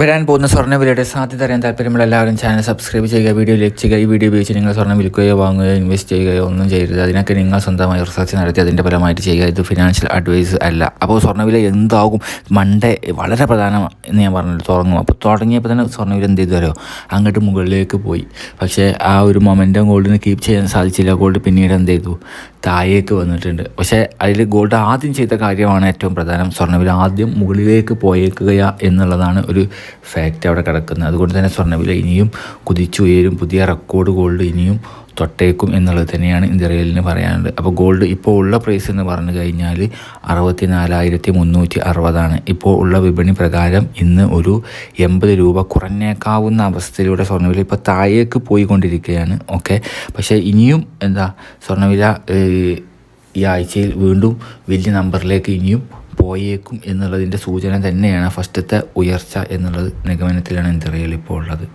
വരാൻ പോകുന്ന സ്വർണ സ്വർണവിലയുടെ സാധ്യത അറിയാൻ താല്പര്യമുള്ള എല്ലാവരും ചാനൽ സബ്സ്ക്രൈബ് ചെയ്യുക വീഡിയോ ലൈക്ക് ചെയ്യുക ഈ വീഡിയോ ഉപയോഗിച്ച് നിങ്ങൾ സ്വർണം വിൽക്കുകയോ വാങ്ങുകയോ ഇൻവെസ്റ്റ് ചെയ്യുകയോ ഒന്നും ചെയ്യരുത്. അതിനൊക്കെ നിങ്ങൾ സ്വന്തമായി റിസർച്ച് നടത്തി അതിന്റെ ഫലമായിട്ട് ചെയ്യുക. ഇത് ഫിനാൻഷ്യൽ അഡ്വൈസ് അല്ല. അപ്പോൾ സ്വർണവില എന്താകും? മണ്ടേ വളരെ പ്രധാനം എന്ന് ഞാൻ പറഞ്ഞു തുടങ്ങും അപ്പോൾ തുടങ്ങിയപ്പോൾ തന്നെ സ്വർണവില എന്ത് ചെയ്തു വരുമോ അങ്ങോട്ട് മുകളിലേക്ക് പോയി. പക്ഷേ ആ ഒരു മൊമെന്റം ഗോൾഡിന് കീപ്പ് ചെയ്യാൻ സാധിച്ചില്ല. ഗോൾഡ് പിന്നീട് എന്ത് ചെയ്തു? താഴേക്ക് വന്നിട്ടുണ്ട്. പക്ഷേ അതിൽ ഗോൾഡ് ആദ്യം ചെയ്ത കാര്യമാണ് ഏറ്റവും പ്രധാനം. സ്വർണവില ആദ്യം മുകളിലേക്ക് പോയേക്കുക എന്നുള്ളതാണ് ഒരു ഫാക്റ്റ് അവിടെ കിടക്കുന്നത്. അതുകൊണ്ട് തന്നെ സ്വർണവില ഇനിയും കുതിച്ചുയരും പുതിയ റെക്കോർഡ് ഗോൾഡ് ഇനിയും തൊട്ടേക്കും എന്നുള്ളത് തന്നെയാണ് ഇന്ത്യയിലിന് പറയാനുള്ളത്. അപ്പോൾ ഗോൾഡ് ഇപ്പോൾ ഉള്ള പ്രൈസ് എന്ന് പറഞ്ഞു കഴിഞ്ഞാൽ അറുപത്തി നാലായിരത്തി മുന്നൂറ്റി അറുപതാണ് ഇപ്പോൾ ഉള്ള വിപണി പ്രകാരം ഇന്ന് ഒരു എൺപത് രൂപ കുറഞ്ഞേക്കാവുന്ന അവസ്ഥയിലൂടെ സ്വർണവില ഇപ്പോൾ താഴേക്ക് പോയിക്കൊണ്ടിരിക്കുകയാണ്. ഓക്കെ? പക്ഷേ ഇനിയും എന്താ സ്വർണവില ഈ ആഴ്ചയിൽ വീണ്ടും വലിയ നമ്പറിലേക്ക് ഇനിയും പോയേക്കും എന്നുള്ളതിന്റെ സൂചന തന്നെയാണ് ഫസ്റ്റത്തെ ഉയർച്ച എന്നുള്ളത് നിഗമനത്തിലാണ് എന്തറിയൽ ഇപ്പോൾ ഉള്ളത്.